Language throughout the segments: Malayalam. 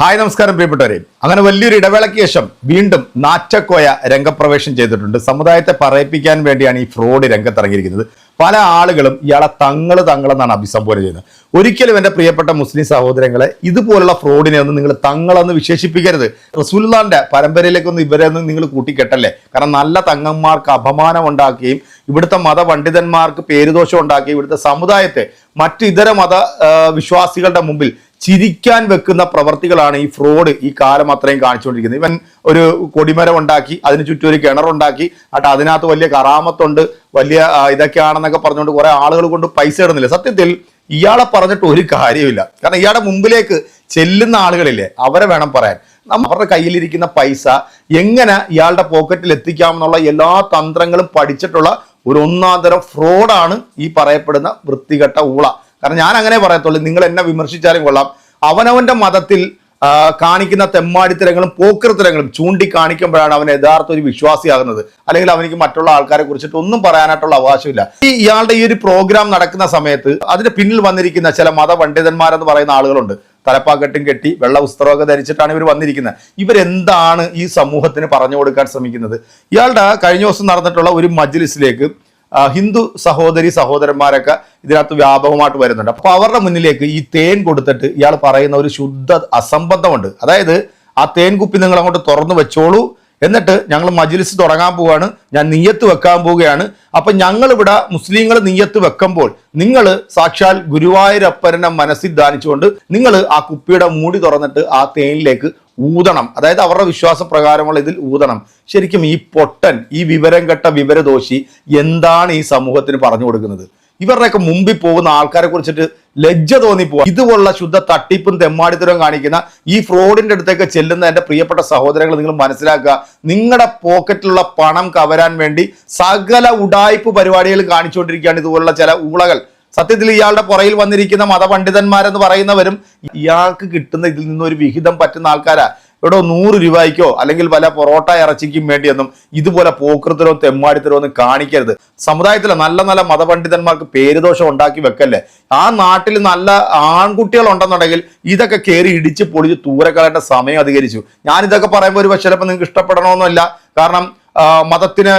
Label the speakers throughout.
Speaker 1: ഹായ് നമസ്കാരം പ്രിയപ്പെട്ടവരെ. അങ്ങനെ വലിയൊരു ഇടവേളയ്ക്ക് ശേഷം വീണ്ടും നാറ്റക്കോയ രംഗപ്രവേശം ചെയ്തിട്ടുണ്ട്. സമുദായത്തെ പറയിപ്പിക്കാൻ വേണ്ടിയാണ് ഈ ഫ്രോഡ് രംഗത്തിറങ്ങിയിരിക്കുന്നത്. പല ആളുകളും ഇയാളെ തങ്ങൾ തങ്ങളെന്നാണ് അഭിസംബോധന ചെയ്യുന്നത്. ഒരിക്കലും എന്റെ പ്രിയപ്പെട്ട മുസ്ലിം സഹോദരങ്ങളെ ഇതുപോലുള്ള ഫ്രോഡിനെ ഒന്നും നിങ്ങൾ തങ്ങളെന്ന് വിശേഷിപ്പിക്കരുത്. റസൂൽദാന്റെ പരമ്പരയിലേക്കൊന്നും ഇവരെ ഒന്നും നിങ്ങൾ കൂട്ടിക്കെട്ടല്ലേ? കാരണം നല്ല തങ്ങന്മാർക്ക് അപമാനം ഉണ്ടാക്കുകയും ഇവിടുത്തെ മതപണ്ഡിതന്മാർക്ക് പേരുദോഷം ഉണ്ടാക്കുകയും ഇവിടുത്തെ സമുദായത്തെ മറ്റു ഇതര മത വിശ്വാസികളുടെ മുമ്പിൽ ചിരിക്കാൻ വെക്കുന്ന പ്രവർത്തികളാണ് ഈ ഫ്രോഡ് ഈ കാലം അത്രയും കാണിച്ചുകൊണ്ടിരിക്കുന്നത്. ഇവൻ ഒരു കൊടിമരം ഉണ്ടാക്കി അതിന് ചുറ്റും ഒരു കിണറുണ്ടാക്കി അട്ട അതിനകത്ത് വലിയ കറാമത്തുണ്ട് വലിയ ഇതൊക്കെയാണെന്നൊക്കെ പറഞ്ഞുകൊണ്ട് കുറെ ആളുകൾ കൊണ്ട് പൈസ ഇടുന്നില്ല. സത്യത്തിൽ ഇയാളെ പറഞ്ഞിട്ട് ഒരു കാര്യമില്ല കാരണം ഇയാളുടെ മുമ്പിലേക്ക് ചെല്ലുന്ന ആളുകളില്ലേ അവരെ വേണം പറയാൻ. അവരുടെ കയ്യിലിരിക്കുന്ന പൈസ എങ്ങനെ ഇയാളുടെ പോക്കറ്റിൽ എത്തിക്കാമെന്നുള്ള എല്ലാ തന്ത്രങ്ങളും പഠിച്ചിട്ടുള്ള ഒരു ഒന്നാം തരം ഫ്രോഡാണ് ഈ പറയപ്പെടുന്ന വൃത്തികെട്ട ഊള. കാരണം ഞാൻ അങ്ങനെ പറയത്തുള്ളൂ നിങ്ങൾ എന്നെ വിമർശിച്ചാലും കൊള്ളാം. അവനവന്റെ മതത്തിൽ കാണിക്കുന്ന തെമ്മാടിത്തരങ്ങളും പോക്കൃത്തരങ്ങളും ചൂണ്ടിക്കാണിക്കുമ്പോഴാണ് അവൻ യഥാർത്ഥ ഒരു വിശ്വാസിയാകുന്നത്. അല്ലെങ്കിൽ അവനിക്ക് മറ്റുള്ള ആൾക്കാരെ കുറിച്ചിട്ട് ഒന്നും പറയാനായിട്ടുള്ള അവകാശമില്ല. ഈ ഇയാളുടെ ഈ ഒരു പ്രോഗ്രാം നടക്കുന്ന സമയത്ത് അതിന് പിന്നിൽ വന്നിരിക്കുന്ന ചില മതപണ്ഡിതന്മാരെന്ന് പറയുന്ന ആളുകളുണ്ട്. തലപ്പാക്കെട്ടും കെട്ടി വെള്ള വസ്ത്രമൊക്കെ ധരിച്ചിട്ടാണ് ഇവർ വന്നിരിക്കുന്നത്. ഇവരെന്താണ് ഈ സമൂഹത്തിന് പറഞ്ഞു കൊടുക്കാൻ ശ്രമിക്കുന്നത്? ഇയാളുടെ കഴിഞ്ഞ ദിവസം നടന്നിട്ടുള്ള ഒരു മജ്ലിസിലേക്ക് ഹിന്ദു സഹോദരി സഹോദരന്മാരൊക്കെ ഇതിനകത്ത് വ്യാപകമായിട്ട് വരുന്നുണ്ട്. അപ്പൊ അവരുടെ മുന്നിലേക്ക് ഈ തേൻ കൊടുത്തിട്ട് ഇയാൾ പറയുന്ന ഒരു ശുദ്ധ അസംബന്ധമുണ്ട്. അതായത് ആ തേൻ കുപ്പി നിങ്ങൾ അങ്ങോട്ട് തുറന്നു വെച്ചോളൂ. എന്നിട്ട് ഞങ്ങൾ മജ്ലിസ് തുടങ്ങാൻ പോവുകയാണ് ഞാൻ നീയത്ത് വെക്കാൻ പോവുകയാണ്. അപ്പൊ ഞങ്ങൾ ഇവിടെ മുസ്ലിങ്ങൾ നീയത്ത് വെക്കുമ്പോൾ നിങ്ങൾ സാക്ഷാൽ ഗുരുവായൂരപ്പരനെ മനസ്സിൽ ധ്യാനിച്ചുകൊണ്ട് നിങ്ങൾ ആ കുപ്പിയുടെ മൂടി തുറന്നിട്ട് ആ തേനിലേക്ക് ഊതണം. അതായത് അവരുടെ വിശ്വാസ പ്രകാരമുള്ള ഇതിൽ ഊതണം. ശരിക്കും ഈ പൊട്ടൻ ഈ വിവരം കെട്ട വിവരദോഷി എന്താണ് ഈ സമൂഹത്തിന് പറഞ്ഞു കൊടുക്കുന്നത്? ഇവരുടെയൊക്കെ മുമ്പിൽ പോകുന്ന ആൾക്കാരെ കുറിച്ചിട്ട് ലജ്ജ തോന്നിപ്പോവാ ഇതുപോലുള്ള ശുദ്ധ തട്ടിപ്പും തെമ്മാടിത്തരവും കാണിക്കുന്ന ഈ ഫ്രോഡിന്റെ അടുത്തേക്ക് ചെല്ലുന്ന എന്റെ പ്രിയപ്പെട്ട സഹോദരങ്ങൾ നിങ്ങൾ മനസ്സിലാക്കുക. നിങ്ങളുടെ പോക്കറ്റിലുള്ള പണം കവരാൻ വേണ്ടി സകല ഉടായ്പ് പരിപാടികൾ കാണിച്ചുകൊണ്ടിരിക്കുകയാണ് ഇതുപോലുള്ള ചില ഊളകൾ. സത്യത്തിൽ ഇയാളുടെ പുറയിൽ വന്നിരിക്കുന്ന മതപണ്ഡിതന്മാരെന്ന് പറയുന്നവരും ഇയാൾക്ക് കിട്ടുന്ന ഇതിൽ നിന്നൊരു വിഹിതം പറ്റുന്ന ആൾക്കാരാ. ഇവിടെ നൂറ് രൂപയ്ക്കോ അല്ലെങ്കിൽ പല പൊറോട്ട ഇറച്ചിക്കും വേണ്ടിയൊന്നും ഇതുപോലെ പോക്കൃത്തരോ തെമ്മാടിത്തരോ ഒന്നും കാണിക്കരുത്. സമുദായത്തിലെ നല്ല നല്ല മതപണ്ഡിതന്മാർക്ക് പേരുദോഷം ഉണ്ടാക്കി വെക്കല്ലേ? ആ നാട്ടിൽ നല്ല ആൺകുട്ടികൾ ഉണ്ടെന്നുണ്ടെങ്കിൽ ഇതൊക്കെ കയറി ഇടിച്ച് പൊളിച്ച് ദൂരെ കളയേണ്ട സമയം അധികരിച്ചു. ഞാൻ ഇതൊക്കെ പറയുമ്പോൾ ഒരു പക്ഷേ ചിലപ്പോൾ നിങ്ങൾക്ക് ഇഷ്ടപ്പെടണമെന്നില്ല കാരണം മതത്തിനെ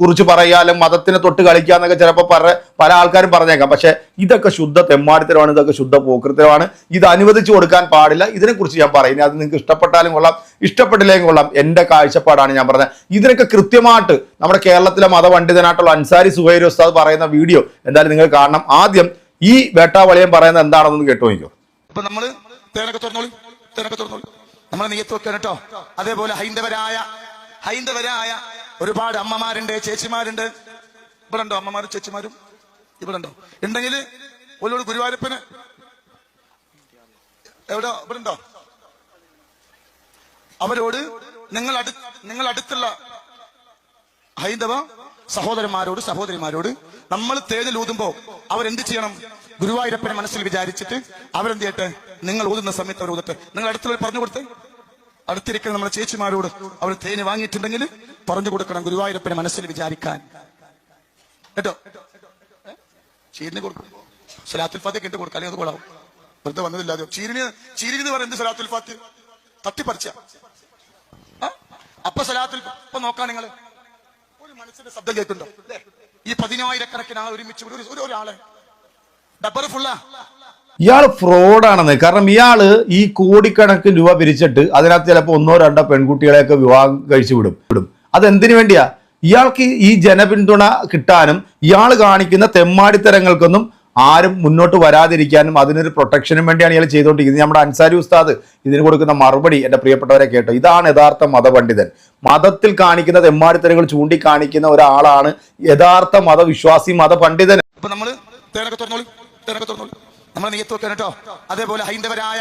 Speaker 1: കുറിച്ച് അല്ലെങ്കിൽ മതത്തിനെ തൊട്ട് കളിക്കുക എന്നൊക്കെ ചിലപ്പോൾ പറ പല ആൾക്കാരും പറഞ്ഞേക്കാം. പക്ഷെ ഇതൊക്കെ ശുദ്ധ തെമ്മാടിത്തരമാണ് ഇതൊക്കെ ശുദ്ധ പോക്കൃത്തരമാണ്. ഇത് അനുവദിച്ചു കൊടുക്കാൻ പാടില്ല. ഇതിനെക്കുറിച്ച് ഞാൻ പറയുന്നത് അത് നിങ്ങൾക്ക് ഇഷ്ടപ്പെട്ടാലും കൊള്ളാം. ഇഷ്ടപ്പെട്ടില്ലെങ്കിൽ കൊള്ളാം. എന്റെ കാഴ്ചപ്പാടാണ് ഞാൻ പറഞ്ഞത്. ഇതിനൊക്കെ കൃത്യമായിട്ട് നമ്മുടെ കേരളത്തിലെ മതപണ്ഡിതനായിട്ടുള്ള അൻസാരി സുഹൈർ ഉസ്താദ് പറയുന്ന വീഡിയോ എന്തായാലും നിങ്ങൾ കാണണം. ആദ്യം ഈ വേട്ടാവളിയം പറയുന്നത് എന്താണെന്ന് കേട്ടോ നോക്കിയോ
Speaker 2: അപ്പൊ നമ്മൾ തേനൊക്കെ തുറന്നോളി. തേനൊക്കെ തുറന്നോളി. നമ്മൾ നെയ്യത്ത് വെക്കാൻ കേട്ടോ. അതേപോലെ ഹൈന്ദവരായ ഹൈന്ദവരായ ഒരുപാട് അമ്മമാരുണ്ട് ചേച്ചിമാരുണ്ട്. ഇവിടെ ഉണ്ടോ അമ്മമാരും ചേച്ചിമാരും? ഇവിടെ ഉണ്ടോ ഉണ്ടെങ്കിൽ ഒരു ഗുരുവായൂരപ്പന്. എവിടെ? ഇവിടെ ഉണ്ടോ അവരോട് നിങ്ങൾ അടു നിങ്ങൾ അടുത്തുള്ള ഹൈന്ദവ സഹോദരന്മാരോട് സഹോദരിമാരോട് നമ്മൾ തേനിൽ ഊതുമ്പോ അവരെന്ത് ചെയ്യണം? ഗുരുവായൂരപ്പനെ മനസ്സിൽ വിചാരിച്ചിട്ട് അവരെന്ത് ചെയ്യട്ടെ? നിങ്ങൾ ഊതുന്ന സമയത്ത് അവർ ഊതട്ടെ. നിങ്ങൾ അടുത്തുള്ളവർ പറഞ്ഞു കൊടുത്തേ. അടുത്തിരിക്കുന്ന നമ്മുടെ ചേച്ചിമാരോട് അവർ തേന് വാങ്ങിയിട്ടുണ്ടെങ്കിൽ പറഞ്ഞു കൊടുക്കണം ഗുരുവായൂരപ്പനെ മനസ്സിൽ വിചാരിക്കാൻ. കേട്ടോ? ചീരിന് കൊടുക്കും. സലാത്തുൽ ഫാത്തിക്ക് എന്ത് കൊടുക്കാം. അല്ലെങ്കിൽ അത് കൊള്ളാവും. വെറുതെ വന്നതില്ലാതെ ചീരിന് ചീരിന് പറയുന്നത് സലാത്തുൽ ഫാത്തി. തട്ടിപ്പറിച്ച? അപ്പൊ സലാത്തുൽ ഇപ്പൊ നോക്കാം നിങ്ങൾ ഒരു മനസ്സിന്റെ ശബ്ദം കേൾക്കുന്നുണ്ടോ? ഈ പതിനായിരക്കണക്കിന് ആ ഒരുമിച്ച് ഒരു ഒരു ഒരാളെ ഡബർ ഫുള്ളാ.
Speaker 1: ഇയാൾ ഫ്രോഡാണെന്ന്. കാരണം ഇയാൾ ഈ കോടിക്കണക്കിന് രൂപ പിരിച്ചിട്ട് അതിനകത്ത് ചിലപ്പോൾ ഒന്നോ രണ്ടോ പെൺകുട്ടികളെയൊക്കെ വിവാഹം കഴിച്ചു വിടും. വിടും. അതെന്തിനു വേണ്ടിയാ? ഇയാൾക്ക് ഈ ജനപിന്തുണ കിട്ടാനും ഇയാൾ കാണിക്കുന്ന തെമ്മാടിത്തരങ്ങൾക്കൊന്നും ആരും മുന്നോട്ട് വരാതിരിക്കാനും അതിനൊരു പ്രൊട്ടക്ഷനും വേണ്ടിയാണ് ഇയാൾ ചെയ്തുകൊണ്ടിരിക്കുന്നത്. നമ്മുടെ അൻസാരി ഉസ്താദ് ഇതിന് കൊടുക്കുന്ന മറുപടി എന്റെ പ്രിയപ്പെട്ടവരെ കേട്ടോ. ഇതാണ് യഥാർത്ഥ മതപണ്ഡിതൻ. മതത്തിൽ കാണിക്കുന്ന തെമ്മാടിത്തരങ്ങൾ ചൂണ്ടിക്കാണിക്കുന്ന ഒരാളാണ് യഥാർത്ഥ മതവിശ്വാസി മതപണ്ഡിതൻ.
Speaker 2: അപ്പൊ നമ്മൾ തേനൊക്കെ തുറന്നോളി. നമ്മൾ നീയത്ത് കേട്ടോ. അതേപോലെ ഹൈന്ദവരായ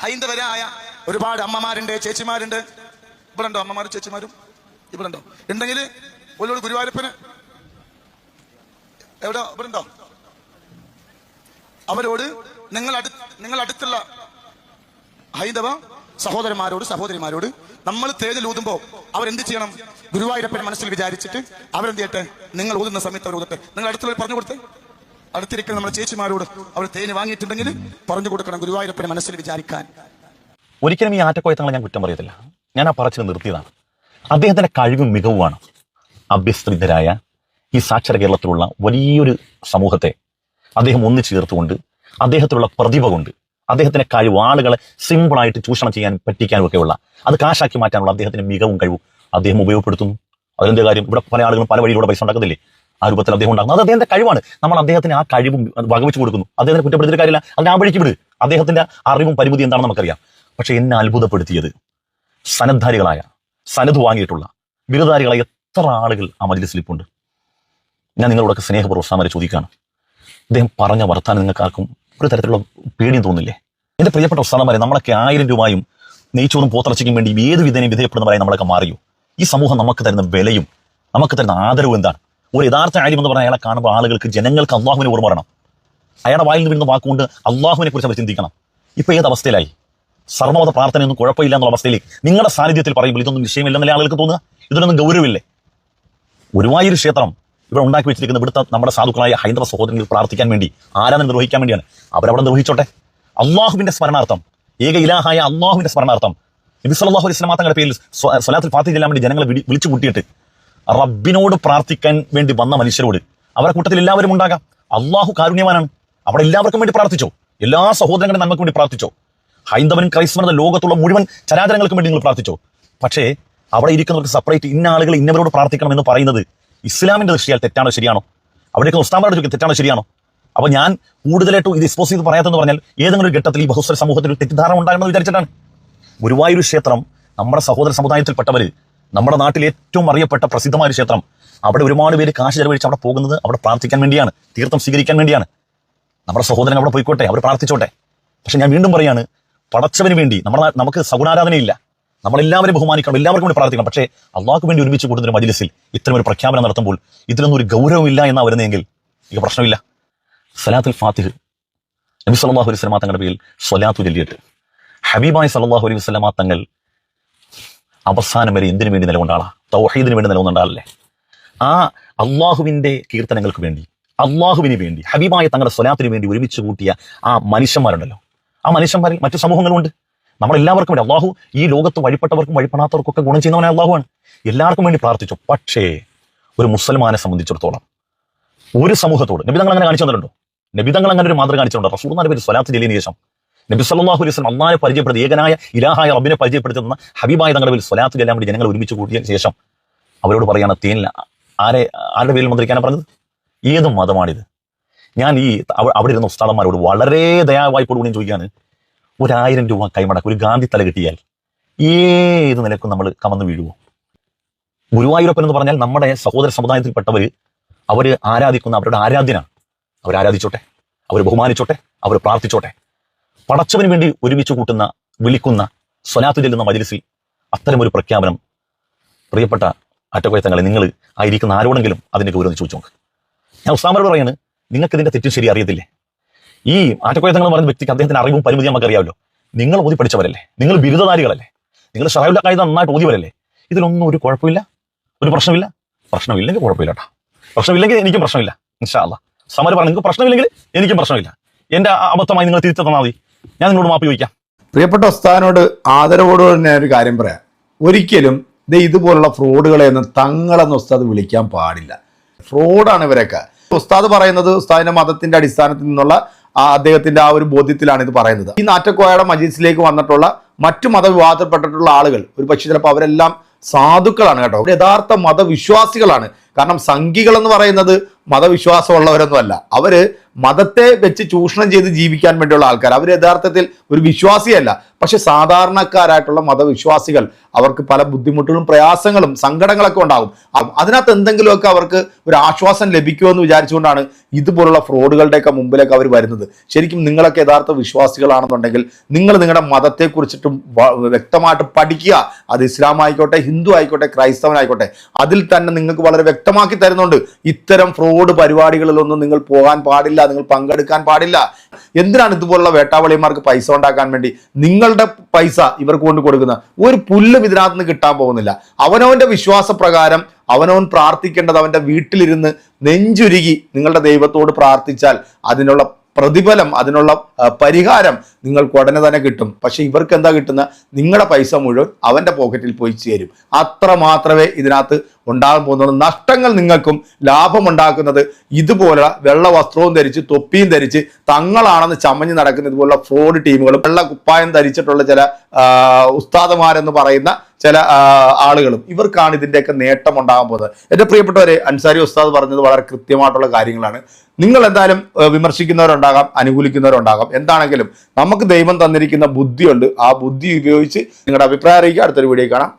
Speaker 2: ഹൈന്ദവരായ ഒരുപാട് അമ്മമാരുണ്ട് ചേച്ചിമാരുണ്ട്. ഇവിടെ ഉണ്ടോ അമ്മമാരും ചേച്ചിമാരും? ഇവിടെ ഉണ്ടോ ഉണ്ടെങ്കിൽ ഒരു ഗുരുവായൂരപ്പന്. എവിടെ? ഇവിടെ ഉണ്ടോ അവരോട് നിങ്ങൾ അടു നിങ്ങൾ അടുത്തുള്ള ഹൈന്ദവ സഹോദരന്മാരോട് സഹോദരിമാരോട് നമ്മൾ തേനിൽ ഊതുമ്പോ അവരെന്ത് ചെയ്യണം? ഗുരുവായൂരപ്പൻ മനസ്സിൽ വിചാരിച്ചിട്ട് അവരെന്ത് ചെയ്യട്ടെ? നിങ്ങൾ ഊതുന്ന സമയത്ത് അവർ ഊതട്ടെ. നിങ്ങൾ അടുത്തുള്ളവർ പറഞ്ഞു കൊടുത്തേ. അടുത്തിരിക്കുന്ന നമ്മുടെ ചേച്ചിമാരോട് അവർ തേന് വാങ്ങിയിട്ടുണ്ടെങ്കിൽ പറഞ്ഞു കൊടുക്കണം ഗുരുവായൂരപ്പനെ മനസ്സിൽ വിചാരിക്കാൻ.
Speaker 3: ഒരിക്കലും ഈ ആറ്റക്കോയത്തങ്ങളെ ഞാൻ കുറ്റം പറയത്തില്ല. ഞാൻ ആ പറച്ചിൽ നിർത്തിയതാണ്. അദ്ദേഹത്തിന്റെ കഴിവും മികവുമാണ്. അഭ്യസ്തവിദ്യരായ ഈ സാക്ഷര കേരളത്തിലുള്ള വലിയൊരു സമൂഹത്തെ അദ്ദേഹം ഒന്നിച്ചു ചേർത്തുകൊണ്ട് അദ്ദേഹത്തിലുള്ള പ്രതിഭ കൊണ്ട് അദ്ദേഹത്തിന്റെ കഴിവ് ആളുകളെ സിമ്പിളായിട്ട് ചൂഷണം ചെയ്യാൻ പറ്റിക്കാനും ഒക്കെയുള്ള അത് കാശാക്കി മാറ്റാനുള്ള അദ്ദേഹത്തിന്റെ മികവും കഴിവും അദ്ദേഹം ഉപയോഗപ്പെടുത്തുന്നു. അതിന്റെ കാര്യം? ഇവിടെ പല ആളുകളും പല വഴിയിലൂടെ പൈസ ഉണ്ടാക്കുന്നില്ലേ? ആ രൂപത്തിൽ അദ്ദേഹം ഉണ്ടാകുന്നു അത് അദ്ദേഹത്തിന്റെ കഴിവാണ്. നമ്മൾ അദ്ദേഹത്തിന് ആ കഴിവും വകവെച്ച് കൊടുക്കുന്നു. അദ്ദേഹത്തിന് കുറ്റപ്പെടുത്തിയ കാര്യമില്ല. അത് ആ വഴിക്ക് വിട്. അദ്ദേഹത്തിന്റെ അറിവും പരിമിതി എന്താണെന്ന് നമുക്കറിയാം. പക്ഷെ എന്നെ അത്ഭുതപ്പെടുത്തിയത് സനദ്ധാരികളായ സനദ് വാങ്ങിയിട്ടുള്ള ബിരുദധാരികളായ എത്ര ആളുകൾ ആ മജ്ലിസിൽ ഇപ്പുണ്ട്. ഞാൻ നിങ്ങളോടൊക്കെ സ്നേഹപൂർവം സാമരെ ചോദിക്കുകയാണ് അദ്ദേഹം പറഞ്ഞ വർത്താനം നിങ്ങൾക്ക് ആർക്കും ഒരു തരത്തിലുള്ള പേടിയും തോന്നില്ലേ? എന്റെ പ്രിയപ്പെട്ട ഉസ്താദന്മാരെ നമ്മളൊക്കെ ആയിരം രൂപയും നെയ്ച്ചോറും പോത്തിറച്ചിക്കും വേണ്ടി ഏത് വിധേനയും വിധേയപ്പെടുന്നവരായി നമ്മളൊക്കെ മാറിയോ? ഈ സമൂഹം നമുക്ക് തരുന്ന വിലയും നമുക്ക് തരുന്ന ആദരവും എന്താണ്? ഒരു യഥാർത്ഥ ആലിം എന്ന് പറഞ്ഞാൽ അയാളെ കാണുമ്പോൾ ആളുകൾക്ക് ജനങ്ങൾക്ക് അള്ളാഹുവിനെ ഓർമ്മ വരണം. അയാളുടെ വായിൽ നിന്ന് വരുന്ന വാക്കുകൊണ്ട് അള്ളാഹുവിനെ കുറിച്ച് അവർ ചിന്തിക്കണം. ഇപ്പൊ ഏത് അവസ്ഥയിലായി? സർവമത പ്രാർത്ഥനയൊന്നും കുഴപ്പമില്ല എന്നുള്ള അവസ്ഥയിലേക്ക് നിങ്ങളുടെ സാന്നിധ്യത്തിൽ പറയുമ്പോൾ ഇതൊന്നും വിഷയമില്ലെന്നല്ലേ ആളുകൾക്ക് തോന്നുക? ഇതിനൊന്നും ഗൗരവമില്ലേ. ഗുരുവായൂർ ക്ഷേത്രം ഇവിടെ ഉണ്ടാക്കി വെച്ചിരിക്കുന്ന ഇവിടുത്തെ നമ്മുടെ സാധുക്കളായ ഹൈന്ദവ സഹോദരങ്ങൾ പ്രാർത്ഥിക്കാൻ വേണ്ടി ആരാധന നിർവഹിക്കാൻ വേണ്ടിയാണ്. അവരവിടെ നിർവഹിച്ചോട്ടെ? അള്ളാഹുവിന്റെ സ്മരണാർത്ഥം ഏക ഇലാഹായ അള്ളാഹുവിന്റെ സ്മരണാർത്ഥം. നബി സല്ലല്ലാഹു അലൈഹി വസല്ലം തങ്ങളുടെ പേരിൽ സ്വലാത്തിൽ ഫാത്തി ചെല്ലാൻ വേണ്ടി ജനങ്ങളെ വിളിച്ചു കൂട്ടിയിട്ട് റബ്ബിനോട് പ്രാർത്ഥിക്കാൻ വേണ്ടി വന്ന മനുഷ്യരോട് അവരുടെ കൂട്ടത്തിൽ എല്ലാവരും ഉണ്ടാകാം. അള്ളാഹു കാരുണ്യവാനാണ്. അവിടെ എല്ലാവർക്കും വേണ്ടി പ്രാർത്ഥിച്ചോ. എല്ലാ സഹോദരങ്ങളുടെ നമുക്ക് വേണ്ടി പ്രാർത്ഥിച്ചോ. ഹൈന്ദവനും ക്രൈസ്തവനും ലോകത്തുള്ള മുഴുവൻ ചരാചരങ്ങൾക്കും വേണ്ടി നിങ്ങൾ പ്രാർത്ഥിച്ചോ. പക്ഷേ അവിടെ ഇരിക്കുന്നവർക്ക് സെപ്പറേറ്റ് ഇന്ന ആളുകൾ ഇന്നവരോട് പ്രാർത്ഥിക്കണം എന്ന് പറയുന്നത് ഇസ്ലാമിന്റെ ദൃഷ്ടിയാൽ തെറ്റാണോ ശരിയാണോ? അവിടേക്ക് ഉസ്താമാരുടെ ചോദിക്കും തെറ്റാണോ ശരിയാണോ? അപ്പോൾ ഞാൻ കൂടുതലായിട്ടും ഇത് എക്സ്പോസ് ചെയ്ത് പറയാത്തെന്ന് പറഞ്ഞാൽ ഏതെങ്കിലും ഒരു ഘട്ടത്തിൽ ഈ ബഹുസ്വര സമൂഹത്തിൽ ഒരു തെറ്റിദ്ധാരണ ഉണ്ടാകണമെന്ന് വിചാരിച്ചിട്ടാണ്. ഗുരുവായൂർ ക്ഷേത്രം നമ്മുടെ സഹോദര സമുദായത്തിൽപ്പെട്ടവര് നമ്മുടെ നാട്ടിൽ ഏറ്റവും അറിയപ്പെട്ട പ്രസിദ്ധമായ ഒരു ക്ഷേത്രം. അവിടെ ഒരുപാട് പേര് കാശ് ചെലവഴിച്ച് അവിടെ പോകുന്നത് അവിടെ പ്രാർത്ഥിക്കാൻ വേണ്ടിയാണ്. തീർത്ഥം സ്വീകരിക്കാൻ വേണ്ടിയാണ്. നമ്മുടെ സഹോദരൻ അവിടെ പോയിക്കോട്ടെ അവർ പ്രാർത്ഥിച്ചോട്ടെ. പക്ഷെ ഞാൻ വീണ്ടും പറയാണ് പടച്ചവന് വേണ്ടി നമ്മുടെ നമുക്ക് സഗുണാരാധനയില്ല. നമ്മളെല്ലാവരും ബഹുമാനിക്കണം എല്ലാവർക്കും വേണ്ടി പ്രാർത്ഥിക്കണം. പക്ഷേ അള്ളാഹ്ക്ക് വേണ്ടി ഒരുമിച്ച് കൂടുന്ന ഒരു മജിലിസിൽ ഇത്തരം ഒരു പ്രഖ്യാപനം നടത്തുമ്പോൾ ഇതിനൊന്നും ഒരു ഗൗരവമില്ല എന്നാ വരുന്നതെങ്കിൽ ഇത് പ്രശ്നമില്ല. സലാത്തുൽ ഫാത്തിഹ്. നബി സല്ലാഹു അലൈഹി വസല്ലമ തങ്ങളുടെ പേരിൽ സ്വലാത്തു ചൊല്ലിയിട്ട്. ഹബീബായ് സല്ലല്ലാഹു അലൈഹി വസല്ലമ തങ്ങൾ അവസാനം വരെ എന്തിനു വേണ്ടി നിലകൊണ്ടാളാ? തൗഹീദിന് വേണ്ടി നിലകൊണ്ടാളല്ലേ? ആ അള്ളാഹുവിന്റെ കീർത്തനങ്ങൾക്ക് വേണ്ടി അള്ളാഹുവിന് വേണ്ടി ഹബീബായ തങ്ങളുടെ സ്വലാത്തിന് വേണ്ടി ഒരുമിച്ച് കൂട്ടിയ ആ മനുഷ്യന്മാരുണ്ടല്ലോ. ആ മനുഷ്യന്മാരിൽ മറ്റു സമൂഹങ്ങളുണ്ട് നമ്മളെല്ലാവർക്കും വേണ്ടി അള്ളാഹു ഈ ലോകത്ത് വഴിപ്പെട്ടവർക്കും വഴിപ്പെടാത്തവർക്കും ഒക്കെ ഗുണം ചെയ്യുന്നവനെ അള്ളാഹുവാണ്. എല്ലാവർക്കും വേണ്ടി പ്രാർത്ഥിച്ചു. പക്ഷേ ഒരു മുസൽമാനെ സംബന്ധിച്ചിടത്തോളം ഒരു സമൂഹത്തോട് നബിതങ്ങൾ അങ്ങനെ കാണിച്ചു തന്നിട്ടുണ്ടോ? നബിതങ്ങൾ അങ്ങനെ ഒരു മാതൃക കാണിച്ചിട്ടുണ്ടോ? നാല് പേര് സ്വലാത്ത് ജയിലിന് ശേഷം നബി സല്ലല്ലാഹു അലൈഹി വസല്ലം അള്ളാഹെ പരിചയപ്പെടുത്തി ഏകനായ ഇലാഹായ റബിനെ പരിചയപ്പെടുത്തുന്ന ഹബീബായ തങ്ങളുടെ പേരിൽ സ്വലാത്ത് ചെല്ലാൻ വേണ്ടി ജനങ്ങൾ ഒരുമിച്ച് കൂട്ടിയതിനു ശേഷം അവരോട് പറയാണ് തേനില്ല ആരെ ആരുടെ പേരിൽ മന്ത്രിക്കാനാണ് പറഞ്ഞത്? ഏത് മതമാണിത്. ഞാൻ ഈ അവിടെ ഇരുന്ന ഉസ്താദന്മാരോട് വളരെ ദയാവായ്പോട് കൂടി ചോദിക്കാണ് ഒരായിരം രൂപ കൈമടക്ക് ഒരു ഗാന്ധി തല കിട്ടിയാൽ ഏത് നിലക്കും നമ്മൾ കമന്ന് വീഴുവോ? ഗുരുവായൂരപ്പൻ എന്ന് പറഞ്ഞാൽ നമ്മുടെ സഹോദര സമുദായത്തിൽപ്പെട്ടവർ അവർ ആരാധിക്കുന്ന അവരുടെ ആരാധ്യനാണ്. അവർ ആരാധിച്ചോട്ടെ അവർ ബഹുമാനിച്ചോട്ടെ അവർ പ്രാർത്ഥിച്ചോട്ടെ. പടച്ചവന് വേണ്ടി ഒരുമിച്ച് കൂട്ടുന്ന വിളിക്കുന്ന സ്വനാത്തു ചെല്ലുന്ന മജിലിസിൽ അത്തരമൊരു പ്രഖ്യാപനം. പ്രിയപ്പെട്ട അറ്റകുറ്റങ്ങളെ നിങ്ങൾ ആയിരിക്കുന്ന ആരോടെങ്കിലും അതിന്റെ ഗൗരവം ചോദിച്ചു നോക്ക്. ഞാൻ ഉസ്താമരോട് പറയാണ് നിങ്ങൾക്ക് ഇതിന്റെ തെറ്റും ശരി അറിയത്തില്ലേ? ഈ ആറ്റക്കുഴത്തങ്ങൾ പറയുന്ന വ്യക്തിക്ക് അദ്ദേഹത്തിന് അറിവും പരിമിതി നമുക്കറിയാമല്ലോ നിങ്ങൾ ഓതി പഠിച്ചവരല്ലേ? നിങ്ങൾ ബിരുദധാരികളല്ലേ? നിങ്ങൾ ഷറായുള്ള കായിക നന്നായിട്ട് ഓതിയവരല്ലേ? ഇതിലൊന്നും ഒരു കുഴപ്പമില്ല. ഒരു പ്രശ്നമില്ല. പ്രശ്നമില്ലെങ്കിൽ കുഴപ്പമില്ല കേട്ടോ പ്രശ്നമില്ലെങ്കിൽ എനിക്കും പ്രശ്നമില്ല ഇൻഷാല്ല സമരം പറഞ്ഞു നിങ്ങൾക്ക് പ്രശ്നമില്ലെങ്കിൽ എനിക്കും പ്രശ്നമില്ല. എന്റെ അബദ്ധമായി നിങ്ങൾ തിരിച്ചു തന്നാൽ മതി. ഞാൻ നിങ്ങളോട് മാപ്പ് ചോദിക്കാം.
Speaker 1: പ്രിയപ്പെട്ട ഉസ്താദിനോട് ആദരവോട് തന്നെ ഒരു കാര്യം പറയാം. ഒരിക്കലും ഇത് ഇതുപോലുള്ള ഫ്രോഡുകളെ ഒന്നും തങ്ങളെന്ന് ഉസ്താദ് വിളിക്കാൻ പാടില്ല. ഫ്രോഡാണ് ഇവരൊക്കെ. ഉസ്താദ് പറയുന്നത് ഉസ്താദിന്റെ മതത്തിന്റെ അടിസ്ഥാനത്തിൽ നിന്നുള്ള അദ്ദേഹത്തിന്റെ ആ ഒരു ബോധ്യത്തിലാണ് ഇത് പറയുന്നത്. ഈ നാറ്റക്കോയയുടെ മജീസിലേക്ക് വന്നിട്ടുള്ള മറ്റു മതവിവാദത്തിൽപ്പെട്ടിട്ടുള്ള ആളുകൾ ഒരു പക്ഷേ ചിലപ്പോൾ അവരെല്ലാം സാധുക്കളാണ് കേട്ടോ. അവർ യഥാർത്ഥ മതവിശ്വാസികളാണ്. കാരണം സംഘികൾ എന്ന് പറയുന്നത് മതവിശ്വാസമുള്ളവരൊന്നുമല്ല. അവർ മതത്തെ വെച്ച് ചൂഷണം ചെയ്ത് ജീവിക്കാൻ വേണ്ടിയുള്ള ആൾക്കാർ. അവർ യഥാർത്ഥത്തിൽ ഒരു വിശ്വാസിയല്ല. പക്ഷെ സാധാരണക്കാരായിട്ടുള്ള മതവിശ്വാസികൾ അവർക്ക് പല ബുദ്ധിമുട്ടുകളും പ്രയാസങ്ങളും സങ്കടങ്ങളൊക്കെ ഉണ്ടാകും. അതിനകത്ത് എന്തെങ്കിലുമൊക്കെ അവർക്ക് ഒരു ആശ്വാസം ലഭിക്കുമെന്ന് വിചാരിച്ചുകൊണ്ടാണ് ഇതുപോലുള്ള ഫ്രോഡുകളുടെയൊക്കെ മുമ്പിലേക്ക് അവർ വരുന്നത്. ശരിക്കും നിങ്ങളൊക്കെ യഥാർത്ഥ വിശ്വാസികളാണെന്നുണ്ടെങ്കിൽ നിങ്ങൾ നിങ്ങളുടെ മതത്തെക്കുറിച്ചിട്ടും വ്യക്തമായിട്ട് പഠിക്കുക. അത് ഇസ്ലാം ആയിക്കോട്ടെ ഹിന്ദു ആയിക്കോട്ടെ ക്രൈസ്തവനായിക്കോട്ടെ അതിൽ തന്നെ നിങ്ങൾക്ക് വളരെ വ്യക്തമാക്കി തരുന്നുണ്ട്. ഇത്തരം ഫ്രോഡ് പരിപാടികളിലൊന്നും നിങ്ങൾ പോകാൻ പാടില്ല നിങ്ങൾ പങ്കെടുക്കാൻ പാടില്ല. എന്തിനാണ് ഇതുപോലുള്ള വേട്ടാവളിമാർക്ക് പൈസ ഉണ്ടാക്കാൻ വേണ്ടി? നിങ്ങളുടെ പൈസ ഇവർക്ക് കൊണ്ട് കൊടുക്കുന്ന. ഒരു പുല്ലും ഇതിനകത്ത് നിന്ന് കിട്ടാൻ പോകുന്നില്ല. അവനവന്റെ വിശ്വാസപ്രകാരം അവനവൻ പ്രാർത്ഥിക്കേണ്ടത് അവന്റെ വീട്ടിലിരുന്ന് നെഞ്ചുരുകി നിങ്ങളുടെ ദൈവത്തോട് പ്രാർത്ഥിച്ചാൽ അതിനുള്ള പ്രതിഫലം അതിനുള്ള പരിഹാരം നിങ്ങൾക്ക് ഉടനെ തന്നെ കിട്ടും. പക്ഷേ ഇവർക്ക് എന്താ കിട്ടുന്ന നിങ്ങളുടെ പൈസ മുഴുവൻ അവന്റെ പോക്കറ്റിൽ പോയി ചേരും. അത്ര മാത്രമേ ഇതിനകത്ത് ഉണ്ടാകാൻ പോകുന്നുള്ളൂ. നഷ്ടങ്ങൾ നിങ്ങൾക്കും ലാഭം ഉണ്ടാക്കുന്നത് ഇതുപോലെ വെള്ള വസ്ത്രവും ധരിച്ച് തൊപ്പിയും ധരിച്ച് തങ്ങളാണെന്ന് ചമഞ്ഞ് നടക്കുന്ന ഇതുപോലുള്ള ഫ്രോഡ് ടീമുകളും വെള്ള കുപ്പായം ധരിച്ചിട്ടുള്ള ചില ഉസ്താദമാരെന്ന് പറയുന്ന ചില ആളുകളും ഇവർക്കാണ് ഇതിന്റെയൊക്കെ നേട്ടം ഉണ്ടാകാൻ പോകുന്നത്. എന്റെ പ്രിയപ്പെട്ടവരെ അൻസാരി ഉസ്താദ് പറഞ്ഞത് വളരെ കൃത്യമായിട്ടുള്ള കാര്യങ്ങളാണ്. നിങ്ങൾ എന്തായാലും വിമർശിക്കുന്നവരുണ്ടാകാം അനുകൂലിക്കുന്നവരുണ്ടാകാം. എന്താണെങ്കിലും നമുക്ക് ദൈവം തന്നിരിക്കുന്ന ബുദ്ധിയുണ്ട്. ആ ബുദ്ധി ഉപയോഗിച്ച് നിങ്ങളുടെ അഭിപ്രായം അറിയിക്കുക. അടുത്തൊരു വീഡിയോ കാണാം.